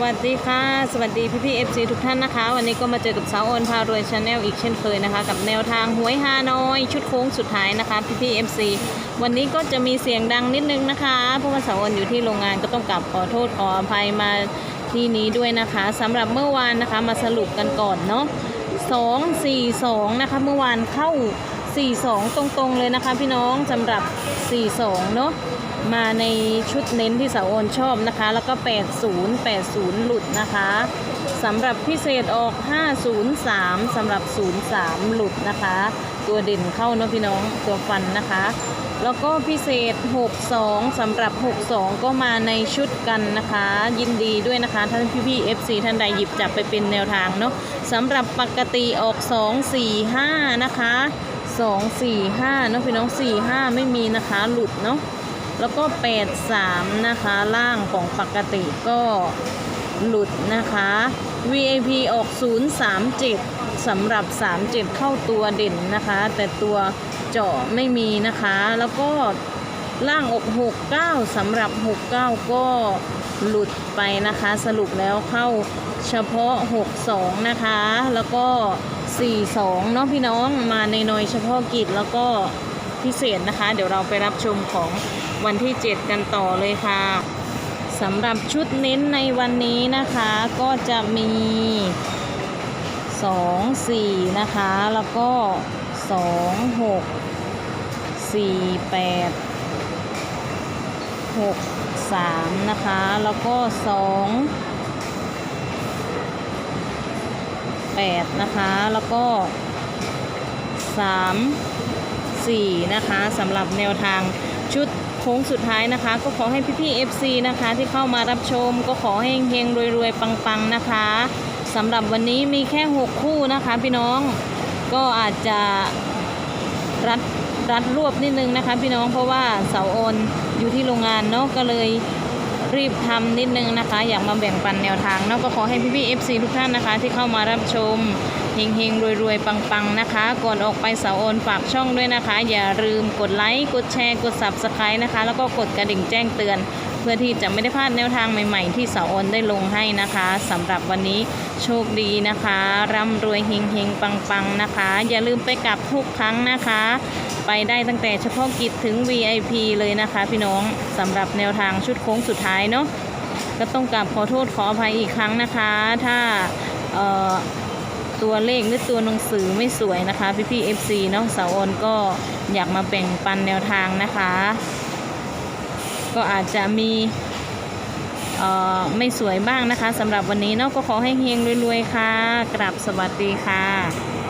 วัสดีค่ะ สวัสดีพี่พี่เอฟซีทุกท่านนะคะ วันนี้ก็มาเจอกับสาวโอนพารวยชาแนลอีกเช่นเคยนะคะ กับแนวทางหวยฮานอย ชุดโค้งสุดท้ายนะคะพี่พี่เอฟซีวันนี้ก็จะมีเสียงดังนิดนึงนะคะ เพราะว่าสาวโอนอยู่ที่โรงงานก็ต้องกลับขอโทษขออภัยมาที่นี้ด้วยนะคะสำหรับเมื่อวานนะคะมาสรุปกันก่อนเนาะสองสี่สองนะคะ เมื่อวานเข้า42ตรงๆเลยนะคะ พี่น้องสำหรับ42เนาะ มาในชุดเน้นที่สาวโอนชอบนะคะ แล้วก็ 80 80 หลุดนะคะสำหรับพิเศษออก 503สำหรับ 03 หลุดนะคะ ตัวเด่นเข้าเนาะพี่น้องตัวฟันนะคะ แล้วก็พิเศษ 62สำหรับ 62 ก็มาในชุดกันนะคะ ยินดีด้วยนะคะ ท่านพี่พี่ๆ FC ท่านใดหยิบจับไปเป็นแนวทางเนาะสำหรับปกติออก 2 4 5 นะคะ 2 4 5เนาะพี่น้อง 4 5 ไม่มีนะคะหลุดเนาะ แล้วก็ 8 3 นะคะ ล่างของปกติก็หลุดนะคะ VIP ออก 037สำหรับ 37 เข้าตัวเด่นนะคะ แต่ตัวเจาะไม่มีนะคะ แล้วก็ล่างออก 69สำหรับ 69 ก็หลุดไปนะคะ สรุปแล้วเข้าเฉพาะ 62 นะคะ แล้วก็ 42 เนาะพี่น้องมาในน่วยเฉพาะกิจแล้วก็ พิเศษนะคะ เดี๋ยวเราไปรับชมของวันที่ 7 กันต่อเลยค่ะสำหรับชุดเน้นในวันนี้นะคะก็จะมี 2 4 นะคะ แล้วก็ 2 6 4 8 6 3 นะคะ แล้วก็ 2 8 นะคะ แล้วก็ 3 4 นะคะสำหรับแนวทางชุดโค้งสุดท้ายนะคะ ก็ขอให้พี่ๆ FC นะคะ ที่เข้ามารับชม ก็ขอให้เฮงๆรวยๆ ปังๆนะคะสำหรับวันนี้มีแค่ 6 คู่นะคะ พี่น้องก็อาจจะรัดรัดรวบนิดนึงนะคะ พี่น้องเพราะว่าเสาโอนอยู่ที่โรงงานเนาะก็เลย รีบทำนิดนึงนะคะ อยากมาแบ่งปันแนวทางเนาะก็ขอให้พี่พี่ FC ทุกท่านนะคะ ที่เข้ามารับชมเฮงเฮงรวยรวยๆ ปังๆ นะคะ ก่อนออกไปเสาโอนฝากช่องด้วยนะคะ อย่าลืมกดไลค์ กดแชร์ กด Subscribe นะคะ แล้วก็กดกระดิ่งแจ้งเตือน เพื่อที่จะไม่ได้พลาดแนวทางใหม่ๆ ที่เสาโอนได้ลงให้นะคะสำหรับวันนี้โชคดีนะคะ ร่ำรวยเฮงเฮงๆ ปังๆนะคะ อย่าลืมไปกลับทุกครั้งนะคะ ไปได้ตั้งแต่เฉพาะกิจถึง VIP เลยนะคะ พี่น้องสำหรับแนวทางชุดโค้งสุดท้ายเนาะก็ต้องกราบขอโทษขออภัยอีกครั้งนะคะ ถ้าเอ่อตัวเลขหรือตัวหนังสือไม่สวยนะคะ พี่พี่ๆ FC เนาะสาวโอนก็อยากมาแบ่งปันแนวทางนะคะ ก็อาจจะมีไม่สวยบ้างนะคะสำหรับวันนี้เนาะก็ขอให้เฮงรวยๆค่ะกราบสวัสดีค่ะ